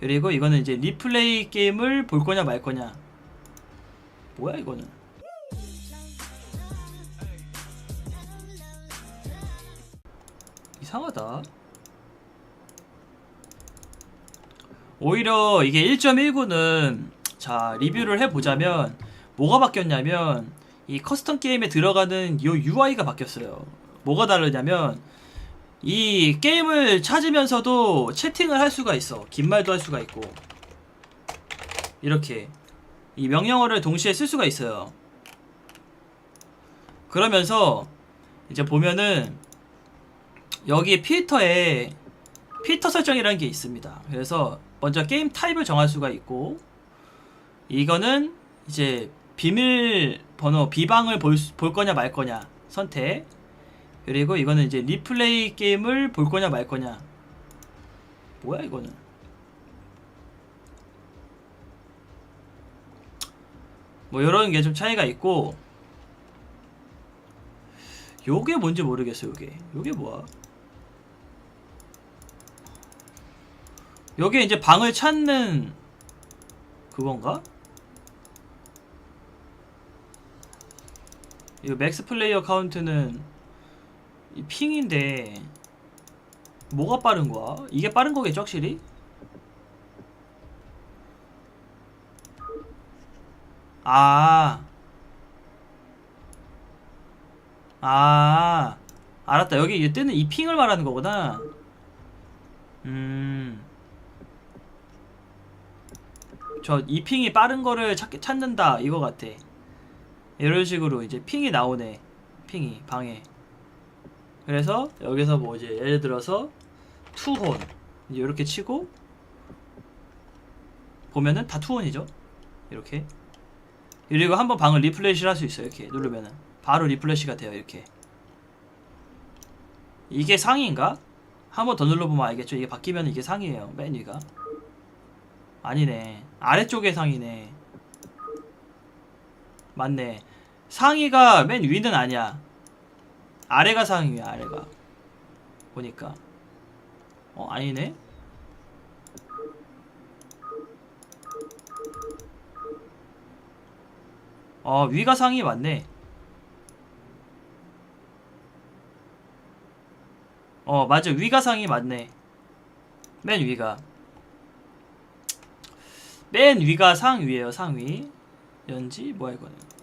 그리고 이거는 이제 리플레이 게임을 볼 거냐 말 거냐. 뭐야 이거는? 이상하다. 오히려 이게 1.19는 자 리뷰를 해보자면 뭐가 바뀌었냐면 이 커스텀 게임에 들어가는 요 UI가 바뀌었어요. 뭐가 다르냐면 이 게임을 찾으면서도 채팅을 할 수가 있어. 긴 말도 할 수가 있고 이렇게 이 명령어를 동시에 쓸 수가 있어요. 그러면서 이제 보면은 여기 필터에 필터 설정이라는 게 있습니다. 그래서 먼저 게임 타입을 정할 수가 있고 이거는 이제 비밀 번호 비방을 볼, 수- 볼 거냐 말 거냐 선택 그리고 이거는 이제 리플레이 게임을 볼 거냐 말 거냐. 뭐야 이거는? 뭐 이런 게 좀 차이가 있고. 요게 뭔지 모르겠어 요게. 요게 뭐야? 요게 이제 방을 찾는 그건가? 이거 맥스 플레이어 카운트는 이 핑인데 뭐가 빠른 거야? 이게 빠른 거겠죠 확실히? 아. 아. 알았다. 여기 이 뜨는 이 핑을 말하는 거구나. 음. 저 이 핑이 빠른 거를 찾, 찾는다 이거 같아. 이런 식으로 이제 핑이 나오네. 핑이 방에. 그래서 여기서 뭐 이제 예를 들어서 투혼 이렇게 치고 보면은 다 투혼이죠. 이렇게. 그리고 한번 방을 리플레시를 할 수 있어요. 이렇게 누르면은 바로 리플레시가 돼요. 이렇게. 이게 상위인가? 한번 더 눌러보면 알겠죠. 이게 바뀌면 이게 상이에요. 맨 위가. 아니네. 아래쪽에 상이네. 맞네. 상위가 맨 위는 아니야. 아래가 상위야, 아래가. 보니까. 어, 아니네. 어, 위가 상위 맞네. 어, 맞아. 위가 상위 맞네. 맨 위가. 맨 위가 상위에요, 상위. 연지? 뭐야, 이거는.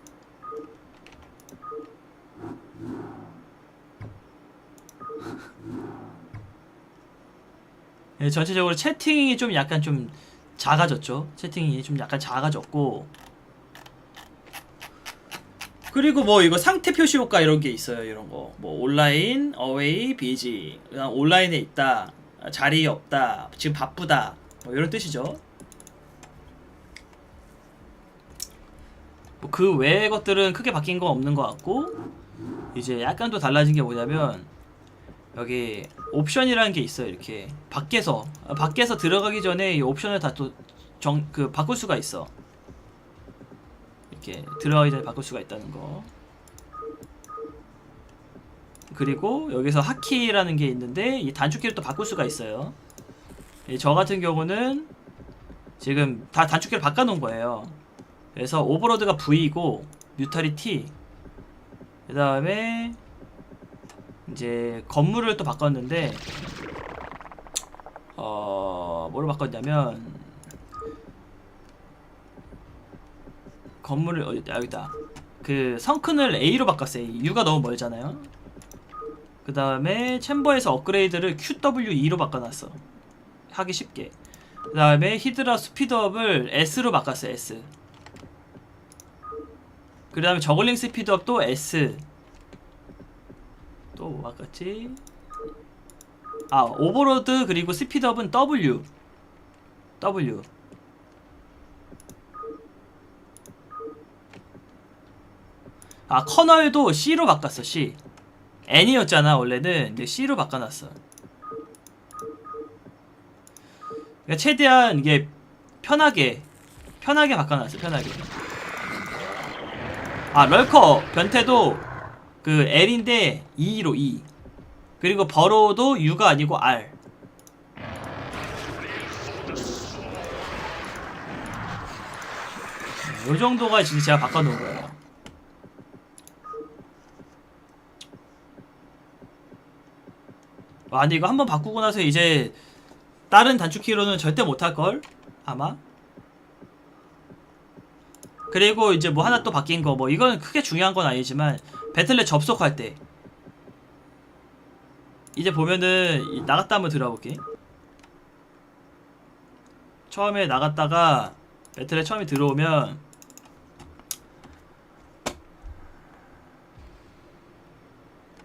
예, 전체적으로 채팅이 좀 약간 좀 작아졌죠. 채팅이 좀 약간 작아졌고. 그리고 뭐 이거 상태 표시 효과 이런 게 있어요. 이런 거. 뭐 온라인, 어웨이, 비지. 온라인에 있다. 자리에 없다. 지금 바쁘다. 뭐 이런 뜻이죠. 뭐 그 외의 것들은 크게 바뀐 건 없는 것 같고 이제 약간 또 달라진 게 뭐냐면 여기 옵션이라는 게 있어요 이렇게. 밖에서. 아, 밖에서 들어가기 전에 이 옵션을 다 또 정 그 바꿀 수가 있어. 이렇게 들어가기 전에 바꿀 수가 있다는 거. 그리고 여기서 하키라는 게 있는데 이 단축키를 또 바꿀 수가 있어요. 이저 같은 경우는 지금 다 단축키를 바꿔 놓은 거예요. 그래서 오버로드가 V이고 뮤탈이 T. 그 다음에 이제 건물을 또 바꿨는데 어 뭐로 바꿨냐면 건물을 어디 여기다. 그 성큰을 A로 바꿨어요. U가 너무 멀잖아요. 그 다음에 챔버에서 업그레이드를 QWE로 바꿔놨어. 하기 쉽게. 그 다음에 히드라 스피드업을 S로 바꿨어요 S. 그 다음에 저글링 스피드업도 S 또 뭐 바꿨지? 아 오버로드 그리고 스피드업은 W. W. 아 커널도 C로 바꿨어 C. N이었잖아 원래는. 근데 C로 바꿔놨어. 그러니까 최대한 이게 편하게 편하게 바꿔놨어 편하게. 아 럴커 변태도 그 L인데 2로 2 e. 그리고 버로도 U가 아니고 R 요 정도가 지금 제가 바꿔놓은 거예요 와 근데 이거 한번 바꾸고 나서 이제 다른 단축키로는 절대 못할걸? 아마? 그리고 이제 뭐 하나 또 바뀐 거 뭐 이건 크게 중요한 건 아니지만 배틀넷 접속할 때 이제 보면은 이- 나갔다 한번 들어볼게. 처음에 나갔다가 배틀에 처음에 들어오면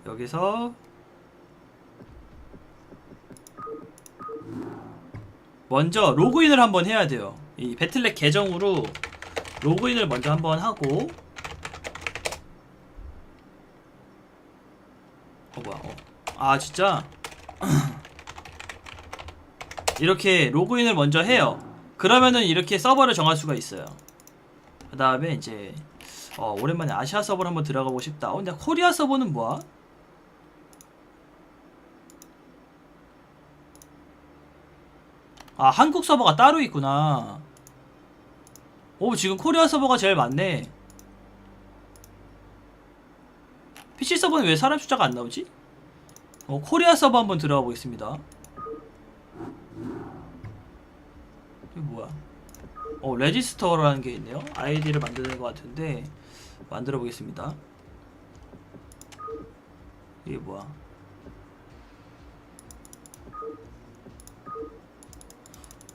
여기서 먼저 로그인을 한번 해야 돼요. 이 배틀넷 계정으로 로그인을 먼저 한번 하고 어 뭐야 어. 아 진짜 이렇게 로그인을 먼저 해요. 그러면은 이렇게 서버를 정할 수가 있어요. 그 다음에 이제 어, 오랜만에 아시아 서버를 한번 들어가고 싶다. 어, 근데 코리아 서버는 뭐야? 아 한국 서버가 따로 있구나. 오 지금 코리아 서버가 제일 많네. PC 서버는 왜 사람 숫자가 안 나오지? 어, 코리아 서버 한번 들어가 보겠습니다. 이게 뭐야? 어, 레지스터라는 게 있네요. 아이디를 만드는 것 같은데 만들어 보겠습니다. 이게 뭐야?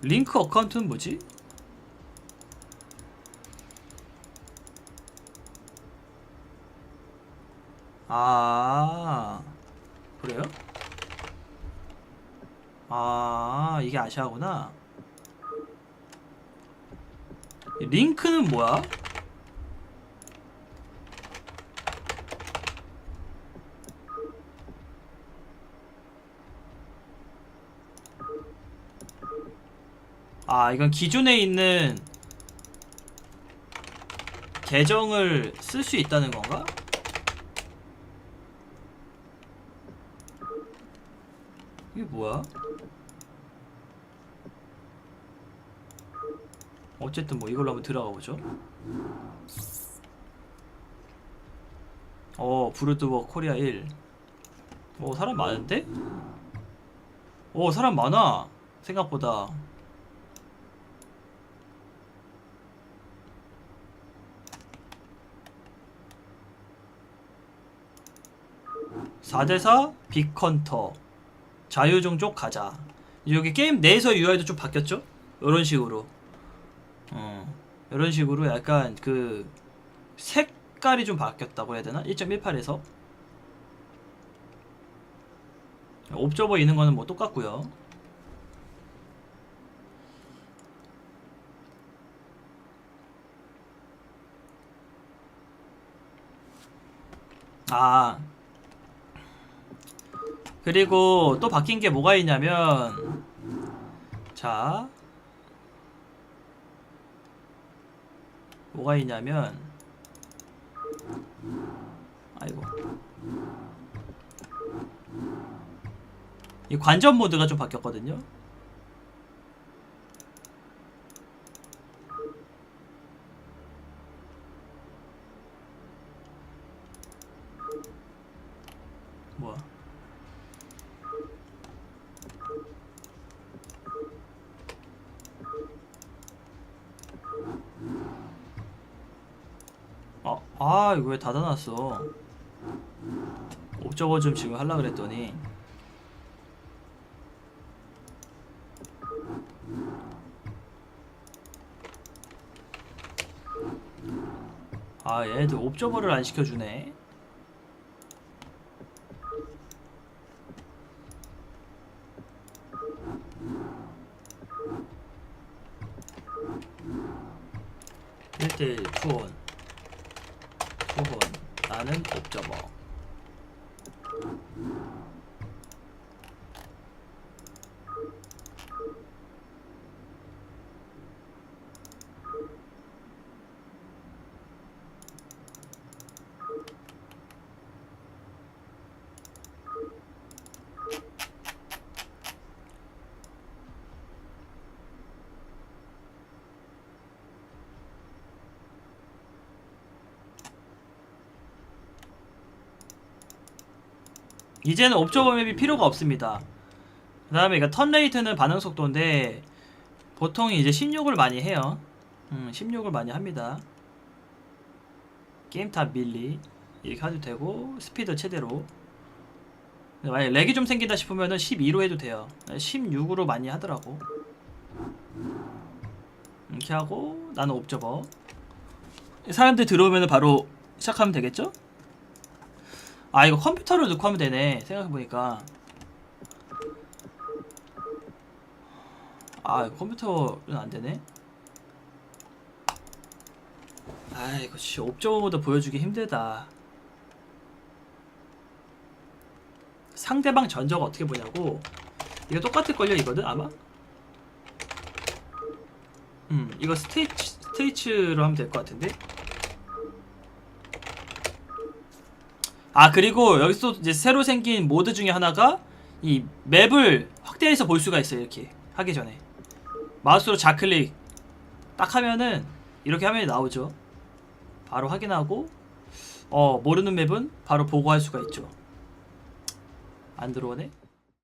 링크 어카운트는 뭐지? 아 그래요? 아 이게 아시아구나. 링크는 뭐야? 아, 이건 기존에 있는 계정을 쓸 수 있다는 건가? 이게 뭐야? 어쨌든 뭐 이걸로 한번 들어가 보죠. 어, 브루드워 코리아 1. 오, 사람 많은데? 오, 사람 많아. 생각보다. (4대4) 빅컨터 자유종족 가자 여기 게임 내에서 UI도 좀 바뀌었죠? 이런 식으로 어, 이런 식으로 약간 그 색깔이 좀 바뀌었다고 해야 되나? 1.18에서 옵저버 있는 거는 뭐 똑같고요. 아 그리고 또 바뀐 게 뭐가 있냐면 자 뭐가 있냐면 아이고. 이 관전 모드가 좀 바뀌었거든요 뭐야 아, 아 이거 왜 닫아놨어? 옵저버 좀 지금 하려 그랬더니. 아 얘네들 옵저버를 안 시켜주네 이제는 옵저버 맵이 필요가 없습니다. 그 다음에 이거 턴 레이트는 반응 속도인데 보통 이제 16을 많이 해요. 음, 16을 많이 합니다. 게임 탑 밀리 이렇게 해도 되고 스피드 최대로 만약에 렉이 좀 생긴다 싶으면은 12로 해도 돼요 16으로 많이 하더라고 이렇게 하고 나는 옵저버 사람들 들어오면 바로 시작하면 되겠죠? 아 이거 컴퓨터를 넣고 하면 되네 생각해보니까. 아 컴퓨터는 안되네? 아 이거 진짜 옵저버보다 보여주기 힘들다. 상대방 전적 어떻게 보냐고? 이거 똑같을걸요 이거는 아마? 음 이거 스테이치 스테이츠로 하면 될 것 같은데 아 그리고 여기서 이제 새로 생긴 모드 중에 하나가 이 맵을 확대해서 볼 수가 있어요 이렇게 하기 전에. 마우스로 좌클릭. 딱 하면은 이렇게 화면이 나오죠. 바로 확인하고 어 모르는 맵은 바로 보고 할 수가 있죠. 안 들어오네